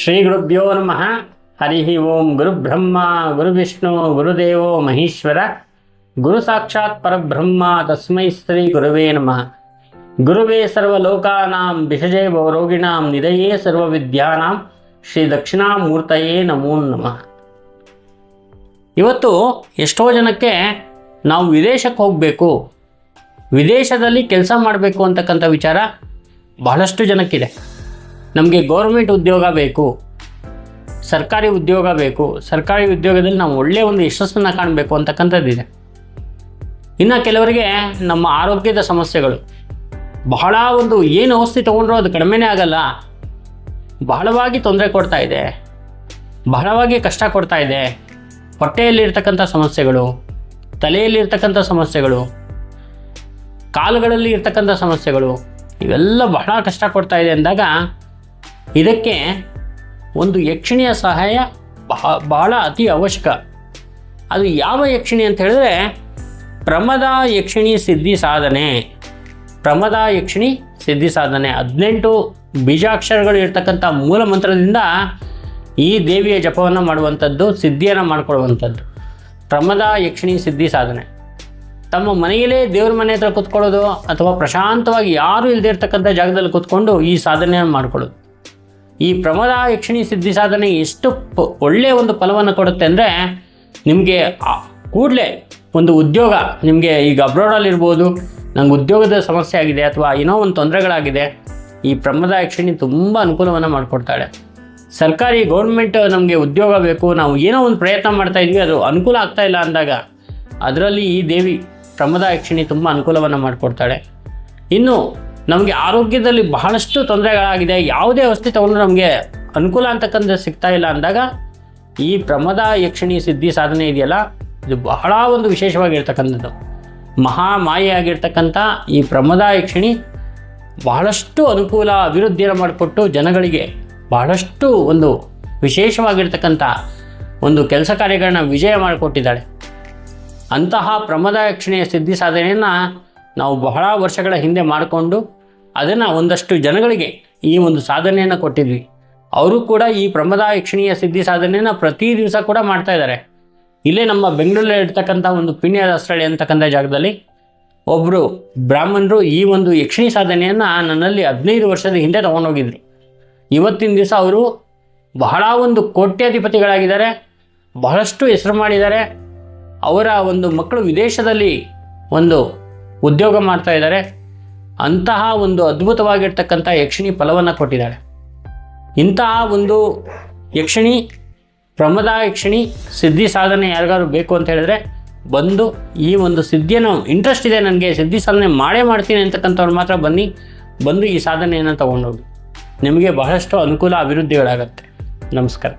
ಶ್ರೀ ಗುರುಭ್ಯೋ ನಮಃ. ಹರಿ ಓಂ ಗುರುಬ್ರಹ್ಮ ಗುರುವಿಷ್ಣು ಗುರುದೇವೋ ಮಹೇಶ್ವರ. ಗುರು ಸಾಕ್ಷಾತ್ ಪರಬ್ರಹ್ಮ, ತಸ್ಮೈ ಶ್ರೀ ಗುರುವೇ ನಮಃ. ಗುರುವೇ ಸರ್ವಲೋಕಾನಾಂ ವಿಷಜೇ ಭವರೋಗಿಣಾಂ ನಿಧಯೇ ಸರ್ವವಿದ್ಯಾನಾಂ, ಶ್ರೀ ದಕ್ಷಿಣಾಮೂರ್ತಯೇ ನಮೋ ನಮಃ. ಇವತ್ತು ಎಷ್ಟೋ ಜನಕ್ಕೆ ನಾವು ವಿದೇಶಕ್ಕೆ ಹೋಗಬೇಕು, ವಿದೇಶದಲ್ಲಿ ಕೆಲಸ ಮಾಡಬೇಕು ಅಂತಕ್ಕಂಥ ವಿಚಾರ ಬಹಳಷ್ಟು ಜನಕ್ಕಿದೆ. ನಮಗೆ ಗೌರ್ಮೆಂಟ್ ಉದ್ಯೋಗ ಬೇಕು, ಸರ್ಕಾರಿ ಉದ್ಯೋಗ ಬೇಕು, ಸರ್ಕಾರಿ ಉದ್ಯೋಗದಲ್ಲಿ ನಾವು ಒಳ್ಳೆಯ ಒಂದು ಯಶಸ್ಸನ್ನು ಕಾಣಬೇಕು ಅಂತಕ್ಕಂಥದ್ದಿದೆ. ಇನ್ನು ಕೆಲವರಿಗೆ ನಮ್ಮ ಆರೋಗ್ಯದ ಸಮಸ್ಯೆಗಳು, ಬಹಳ ಒಂದು ಏನು ಔಷಧಿ ತೊಗೊಂಡ್ರೂ ಅದು ಕಡಿಮೆನೇ ಆಗಲ್ಲ, ಬಹಳವಾಗಿ ತೊಂದರೆ ಕೊಡ್ತಾ ಇದೆ, ಬಹಳವಾಗಿ ಕಷ್ಟ ಕೊಡ್ತಾ ಇದೆ, ಹೊಟ್ಟೆಯಲ್ಲಿರ್ತಕ್ಕಂಥ ಸಮಸ್ಯೆಗಳು, ತಲೆಯಲ್ಲಿರ್ತಕ್ಕಂಥ ಸಮಸ್ಯೆಗಳು, ಕಾಲುಗಳಲ್ಲಿ ಇರ್ತಕ್ಕಂಥ ಸಮಸ್ಯೆಗಳು, ಇವೆಲ್ಲ ಬಹಳ ಕಷ್ಟ ಕೊಡ್ತಾ ಇದೆ ಅಂದಾಗ ಇದಕ್ಕೆ ಒಂದು ಯಕ್ಷಿಣಿಯ ಸಹಾಯ ಬಹ, ಬಹಳ ಅತಿ ಅವಶ್ಯಕ. ಅದು ಯಾವ ಯಕ್ಷಿಣಿ ಅಂತ ಹೇಳಿದ್ರೆ ಪ್ರಮದ ಯಕ್ಷಿಣಿ ಸಿದ್ಧಿ ಸಾಧನೆ. ಪ್ರಮದ ಯಕ್ಷಿಣಿ ಸಿದ್ಧಿ ಸಾಧನೆ. ಹದಿನೆಂಟು ಬೀಜಾಕ್ಷರಗಳು ಇರ್ತಕ್ಕಂಥ ಮೂಲ ಮಂತ್ರದಿಂದ ಈ ದೇವಿಯ ಜಪವನ್ನು ಮಾಡುವಂಥದ್ದು, ಸಿದ್ಧಿಯನ್ನು ಮಾಡಿಕೊಳ್ಳುವಂಥದ್ದು. ಪ್ರಮದ ಯಕ್ಷಿಣಿ ಸಿದ್ಧಿ ಸಾಧನೆ. ತಮ್ಮ ಮನೆಯಲ್ಲೇ ದೇವ್ರ ಮನೆ ಹತ್ರ ಕೂತ್ಕೊಳ್ಳೋದು ಅಥವಾ ಪ್ರಶಾಂತವಾಗಿ ಯಾರೂ ಇಲ್ಲದೇ ಇರ್ತಕ್ಕಂಥ ಜಾಗದಲ್ಲಿ ಕೂತ್ಕೊಂಡು ಈ ಸಾಧನೆಯನ್ನು ಮಾಡ್ಕೊಳ್ಳೋದು. ಈ ಪ್ರಮದ ಯಕ್ಷಿಣಿ ಸಿದ್ಧಿ ಸಾಧನೆ ಎಷ್ಟು ಒಳ್ಳೆಯ ಒಂದು ಫಲವನ್ನು ಕೊಡುತ್ತೆ ಅಂದರೆ ನಿಮಗೆ ಕೂಡಲೇ ಒಂದು ಉದ್ಯೋಗ, ನಿಮಗೆ ಈಗ ಅಬ್ರೋಡಲ್ಲಿರ್ಬೋದು ನಂಗೆ ಉದ್ಯೋಗದ ಸಮಸ್ಯೆ ಆಗಿದೆ ಅಥವಾ ಏನೋ ಒಂದು ತೊಂದರೆಗಳಾಗಿದೆ, ಈ ಪ್ರಮದ ಯಕ್ಷಿಣಿ ತುಂಬ ಅನುಕೂಲವನ್ನು ಮಾಡಿಕೊಡ್ತಾಳೆ. ಸರ್ಕಾರಿ ಗೌರ್ಮೆಂಟ್ ನಮಗೆ ಉದ್ಯೋಗ ಬೇಕು, ನಾವು ಏನೋ ಒಂದು ಪ್ರಯತ್ನ ಮಾಡ್ತಾ ಇದ್ವಿ, ಅದು ಅನುಕೂಲ ಆಗ್ತಾ ಇಲ್ಲ ಅಂದಾಗ ಅದರಲ್ಲಿ ಈ ದೇವಿ ಪ್ರಮದ ಯಕ್ಷಿಣಿ ತುಂಬ ಅನುಕೂಲವನ್ನು ಮಾಡಿಕೊಡ್ತಾಳೆ. ಇನ್ನು ನಮಗೆ ಆರೋಗ್ಯದಲ್ಲಿ ಬಹಳಷ್ಟು ತೊಂದರೆಗಳಾಗಿದೆ. ಯಾವುದೇ ವಸ್ತು ತಗೊಂಡು ನಮಗೆ ಅನುಕೂಲ ಅಂತಕ್ಕಂಥ ಸಿಗ್ತಾ ಇಲ್ಲ ಅಂದಾಗ ಈ ಪ್ರಮದ ಯಕ್ಷಿಣಿ ಸಿದ್ಧಿ ಸಾಧನೆ ಇದೆಯಲ್ಲ, ಇದು ಬಹಳ ಒಂದು ವಿಶೇಷವಾಗಿರ್ತಕ್ಕಂಥದ್ದು. ಮಹಾಮಾಯೆಯಾಗಿರ್ತಕ್ಕಂಥ ಈ ಪ್ರಮದ ಯಕ್ಷಿಣಿ ಬಹಳಷ್ಟು ಅನುಕೂಲ ಅಭಿವೃದ್ಧಿಯನ್ನು ಮಾಡಿಕೊಟ್ಟು ಜನಗಳಿಗೆ ಬಹಳಷ್ಟು ಒಂದು ವಿಶೇಷವಾಗಿರ್ತಕ್ಕಂಥ ಒಂದು ಕೆಲಸ ಕಾರ್ಯಗಳನ್ನ ವಿಜಯ ಮಾಡಿಕೊಟ್ಟಿದ್ದಾಳೆ. ಅಂತಹ ಪ್ರಮದ ಯಕ್ಷಿಣಿಯ ಸಿದ್ಧಿ ಸಾಧನೆಯನ್ನು ನಾವು ಬಹಳ ವರ್ಷಗಳ ಹಿಂದೆ ಮಾಡಿಕೊಂಡು ಅದನ್ನು ಒಂದಷ್ಟು ಜನಗಳಿಗೆ ಈ ಒಂದು ಸಾಧನೆಯನ್ನು ಕೊಟ್ಟಿದ್ವಿ. ಅವರು ಕೂಡ ಈ ಪ್ರಮದ ಸಿದ್ಧಿ ಸಾಧನೆಯನ್ನು ಪ್ರತಿ ದಿವಸ ಕೂಡ ಮಾಡ್ತಾ ಇದ್ದಾರೆ. ಇಲ್ಲೇ ನಮ್ಮ ಬೆಂಗಳೂರಲ್ಲಿ ಇರ್ತಕ್ಕಂಥ ಒಂದು ಪುಣ್ಯ ಸ್ಥಳ ಅಂತಕ್ಕಂಥ ಜಾಗದಲ್ಲಿ ಒಬ್ಬರು ಬ್ರಾಹ್ಮಣರು ಈ ಒಂದು ಯಕ್ಷಿಣಿ ಸಾಧನೆಯನ್ನು ನನ್ನಲ್ಲಿ ಹದಿನೈದು ವರ್ಷದ ಹಿಂದೆ ತೊಗೊಂಡೋಗಿದ್ರು. ಇವತ್ತಿನ ದಿವಸ ಅವರು ಬಹಳ ಒಂದು ಕೋಟ್ಯಾಧಿಪತಿಗಳಾಗಿದ್ದಾರೆ. ಬಹಳಷ್ಟು ಹೆಸರು ಮಾಡಿದ್ದಾರೆ. ಅವರ ಒಂದು ಮಕ್ಕಳು ವಿದೇಶದಲ್ಲಿ ಒಂದು ಉದ್ಯೋಗ ಮಾಡ್ತಾ ಇದ್ದಾರೆ. ಅಂತಹ ಒಂದು ಅದ್ಭುತವಾಗಿರ್ತಕ್ಕಂಥ ಯಕ್ಷಿಣಿ ಫಲವನ್ನು ಕೊಟ್ಟಿದ್ದಾಳೆ ಇಂತಹ ಒಂದು ಯಕ್ಷಿಣಿ ಪ್ರಮದ ಯಕ್ಷಿಣಿ ಸಿದ್ಧಿ ಸಾಧನೆ ಯಾರಿಗಾದ್ರು ಬೇಕು ಅಂತ ಹೇಳಿದ್ರೆ ಬಂದು ಈ ಒಂದು ಸಿದ್ಧಿಯನ್ನು ಇಂಟ್ರೆಸ್ಟ್ ಇದೆ ನನಗೆ, ಸಿದ್ಧಿ ಸಾಧನೆ ಮಾಡೇ ಮಾಡ್ತೀನಿ ಅಂತಕ್ಕಂಥವ್ರು ಮಾತ್ರ ಬನ್ನಿ, ಬಂದು ಈ ಸಾಧನೆಯನ್ನು ತಗೊಂಡೋಗಿ ನಿಮಗೆ ಬಹಳಷ್ಟು ಅನುಕೂಲ ಅಭಿವೃದ್ಧಿಗಳಾಗತ್ತೆ. ನಮಸ್ಕಾರ.